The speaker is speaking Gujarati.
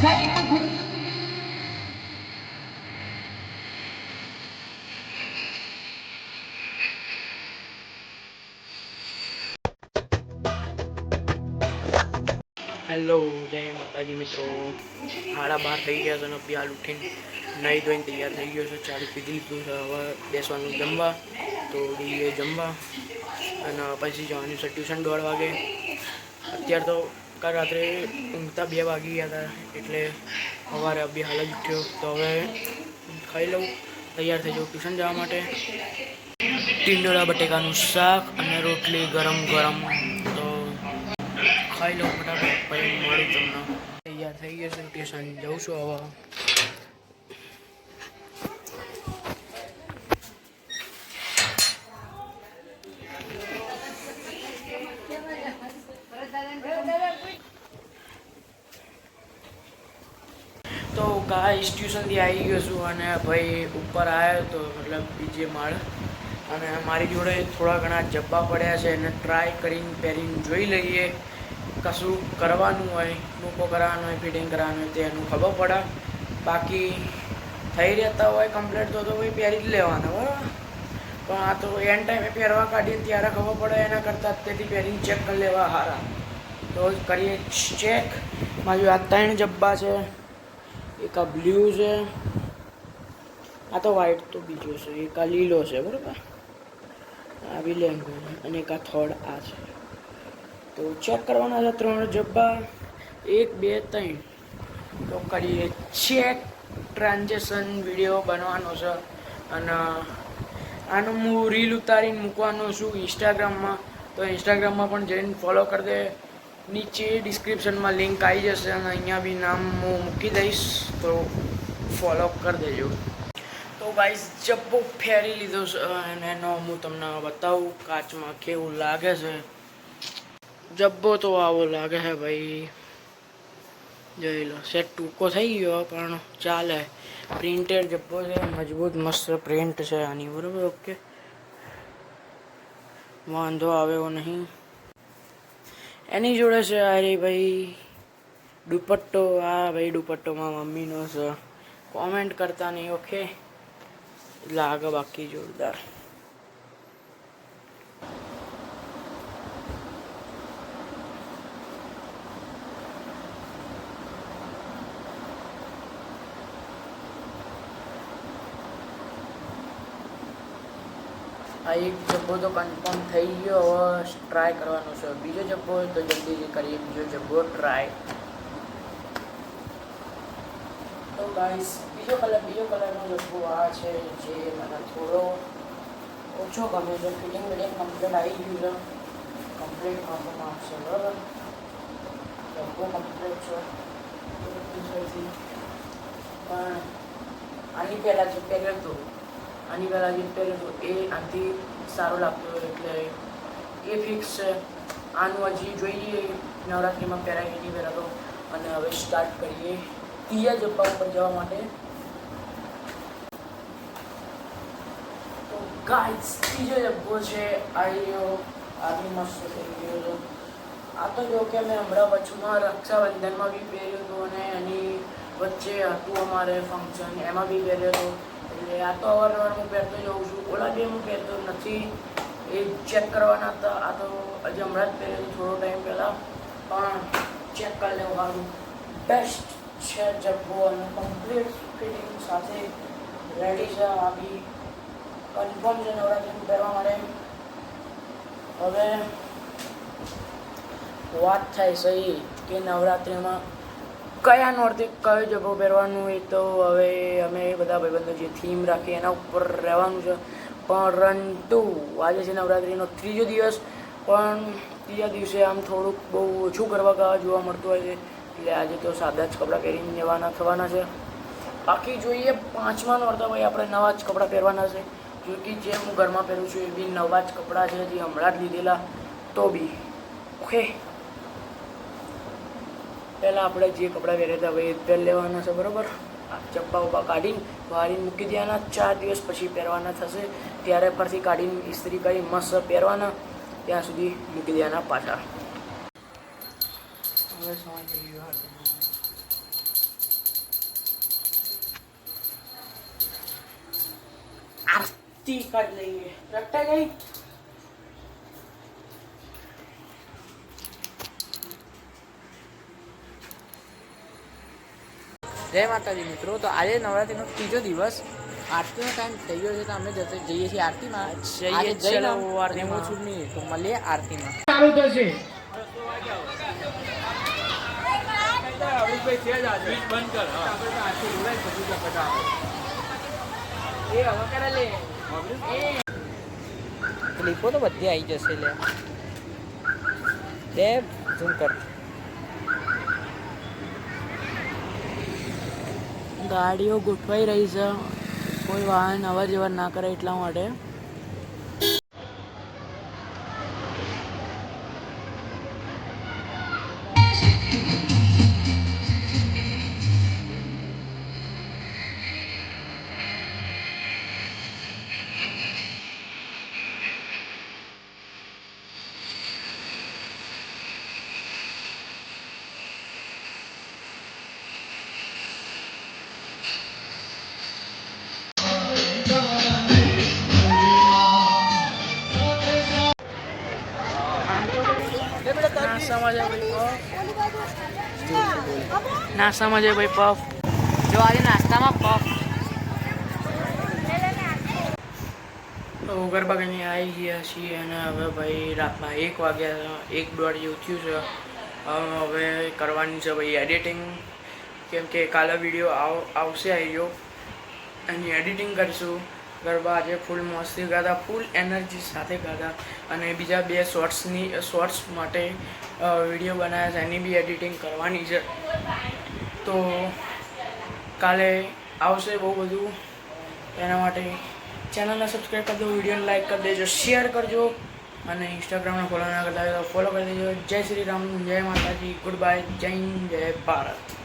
હેલો જય માતાજી મિત્રો. સાડા બાર થઈ ગયા છે અને બી હાલ ઉઠીને નહીં ધોઈને તૈયાર થઈ ગયો છે. ચાલુ પીધી લીધું છે હવે બેસવાનું જમવા, તો એ જમવા અને પછી જવાનું છે ટ્યુશન દોઢ વાગે. અત્યારે તો કાલ રાત્રે ઊંઘતા બે વાગી ગયા હતા, એટલે સવારે બી હાલ જ ઉઠ્યો. તો હવે ખાઈ લઉં, તૈયાર થઈ જાઉં ટ્યુશન જવા માટે. ટીંડોળા, બટેકાનું શાક અને રોટલી ગરમ ગરમ. તો ખાઈ લઉં ફટાફટ, પછી મળું તમને. તૈયાર થઈ ગયો છે, ટ્યુશન જઉં છું હવે. તો ગાઈસ આવી ગયો છું અને ભાઈ ઉપર આવ્યો તો મતલબ બીજે માળ. અને મારી જોડે થોડા ઘણા જબ્બા પડ્યા છે, એને ટ્રાય કરીને પહેરીને જોઈ લઈએ કશું કરવાનું હોય, મૂકો કરવાનું હોય ફિટિંગ કરવાનું હોય તેનું ખબર પડે. બાકી થઈ રહેતા હોય કમ્પ્લેટ તો તો ભાઈ પહેરી જ લેવાના, બરાબર? પણ આ તો એન ટાઈમે પહેરવા કાઢીને ત્યારે ખબર પડે એના કરતાં અત્યારથી પહેરીને ચેક કરી લેવા સારા તો કરીએ ચેક મારી આ ત્રણ જબ્બા છે. એક આ બ્લુ છે. આ તો વ્હાઈટ તો બીજો છે. એક આ લીલો છે, બરાબર? આ બી લેંગો અને એક આ થર્ડ આ છે. તો ચેક કરવાના છે ત્રણ જબ્બા. એક, બે, ત્રણ. તો કરીએ ચેક ટ્રાન્ઝેક્શન વીડિયો બનવાનો છે. અને આનું હું રીલ ઉતારીને મૂકવાનો છું ઇન્સ્ટાગ્રામમાં તો ઇન્સ્ટાગ્રામમાં પણ જઈને ફોલો કરી દે. નીચે ડિસ્ક્રિપ્શનમાં લિંક આવી જશે અને અહીંયા બી નામ હું મૂકી દઈશ, તો ફોલો કરી દેજો. તો ગાઈઝ જબ્બો ફેરી લીધો છે, અને એનો હું તમને બતાવું કાચમાં કેવું લાગે છે. જબ્બો તો આવો લાગે છે ભાઈ. જોઈ લો સેટ ટૂંકો થઈ ગયો, પણ ચાલે. પ્રિન્ટેડ જબ્બો છે, મજબૂત, મસ્ત પ્રિન્ટ છે આની, બરાબર? ઓકે વાંધો આવે એવો નહીં. એની જોડે છે, અરે ભાઈ, દુપટ્ટો. આ ભાઈ, દુપટ્ટોમાં મમ્મીનો છે. કોમેન્ટ કરતા નહીં ઓકે લાગે બાકી જોરદાર. આ એક જબ્બો તો કન્ફર્મ થઈ ગયો. હવે ટ્રાય કરવાનો છે. બીજો જબ્બો તો જલ્દીથી કરીએ બીજો જબ્બો ટ્રાય તો ગાઈસ બીજો કલર બીજો કલરનો જબ્બો આ છે જે મને થોડો ઓછો ગમે છે. ફિટિંગ વિટિંગ કમ્પ્લીટ આવી ગયું છે. કમ્પ્લીટ કરવામાં આવશે બરાબર? જબ્બો કમ્પ્લીટ છે. પણ આની પહેલાં જે પહેર્યો હતો આની પહેલાં જે એ આનાથી સારો લાગતો એટલે એ ફિક્સ છે. આનું હજી જોઈએ. નવરાત્રિમાં પહેરાય નહીં પહેરાતો અને હવે સ્ટાર્ટ કરીએ ત્રીજા જપ્પા ઉપર જવા માટે. તો ગાઈસ ત્રીજો જબ્બો છે. આયો આવી મસ્ત થઈ ગયો છે આ તો જો કે મેં હમણાં વચમાં રક્ષાબંધનમાં બી પહેર્યું હતું અને એની વચ્ચે હતું અમારે ફંક્શન એમાં બી પહેર્યો હતો એટલે આ તો અવારનવાર હું પહેરતો જઉં છું. ઓલા જે હું પહેરતો નથી. એ ચેક કરવાના હતા. આ તો હજી હમણાં જ પહેર્યો થોડો ટાઈમ પહેલાં. પણ ચેક કરી લેવું સારું. બેસ્ટ છે જબ્બો અને કમ્પ્લીટ ફિટિંગ સાથે રેડી છે આ કન્ફર્મ છે નવરાત્રિનું પહેરવા માટે. હવે વાત થાય સહી કે નવરાત્રિમાં કયા નોરથી કયો જબ્બો પહેરવાનું એ તો હવે અમે બધા ભાઈબંધો જે થીમ રાખીએ એના ઉપર રહેવાનું છે. પરંતુ આજે છે નવરાત્રિનો ત્રીજો દિવસ, પણ ત્રીજા દિવસે આમ થોડુંક બહુ ઓછું કરવા જોવા મળતું હોય છે. એટલે આજે તો સાદા જ કપડાં પહેરીને જવાના થવાના છે. બાકી જોઈએ પાંચમા નોરતા ભાઈ આપણે નવા જ કપડાં પહેરવાના છે. જો કે જે હું ઘરમાં પહેરું છું એ બી નવા જ કપડાં છે, જે હમણાં જ લીધેલા. તો બી. ઓકે પહેલાં આપણે જે કપડાં પહેર્યા હતા એ પહેર લેવાના છે, બરાબર? ચપ્પા ઉપ્પા કાઢીને વાળીને મૂકી દેવાના, ચાર દિવસ પછી પહેરવાના થશે. ત્યારે પરથી કાઢીને ઇસ્ત્રી કરી મસ્ત પહેરવાના. ત્યાં સુધી મૂકી દેવાના પાછા. હવે સમય આરતી કાઢ લઈએ. રટ્ટા ગઈ જય માતાજી મિત્રો. તો આજે નવરાત્રીનો ત્રીજો દિવસ. આરતીનો ટાઈમ થઈ ગયો છે તો અમે જતે જઈએ છીએ આરતીમાં. જઈએ ચલો આરતી હું છું નહીં તો મળીએ આરતીમાં. ચાલુ થશે. ક્લિપો તો બધી આવી જશે લે. બે ઝૂમ કર. ગાડીઓ ગોઠવાઈ રહી છે. કોઈ વાહન અવર જવર ના કરે એટલા માટે. નાસ્તામાં જાય ભાઈ. પફ નાસ્તામાં જાય ભાઈ પફ જો આજે નાસ્તામાં પફ ગરબા કરીને આવી ગયા છીએ અને હવે ભાઈ રાતના એક વાગ્યા એક દોઢ જેવું થયું છે હવે કરવાની છે ભાઈ એડિટિંગ કેમ કે કાલે વીડિયો આવ આવશે આવી ગયો એની એડિટિંગ કરીશું. ગરબા આજે ફૂલ મસ્તી ગાતા ફૂલ એનર્જી સાથે ગાતા અને બીજા બે શોર્ટ્સની શોર્ટ્સ માટે વીડિયો બનાવ્યા છે, એની બી એડિટિંગ કરવાની છે. તો કાલે આવશે બહુ બધું. એના માટે ચેનલને સબસ્ક્રાઈબ કરી દો વિડીયોને લાઇક કરી દેજો શેર કરજો. અને ઇન્સ્ટાગ્રામને ફોલો ના કરતા ફોલો કરી દેજો. જય શ્રી રામ, જય માતાજી ગુડ બાય જય જય ભારત.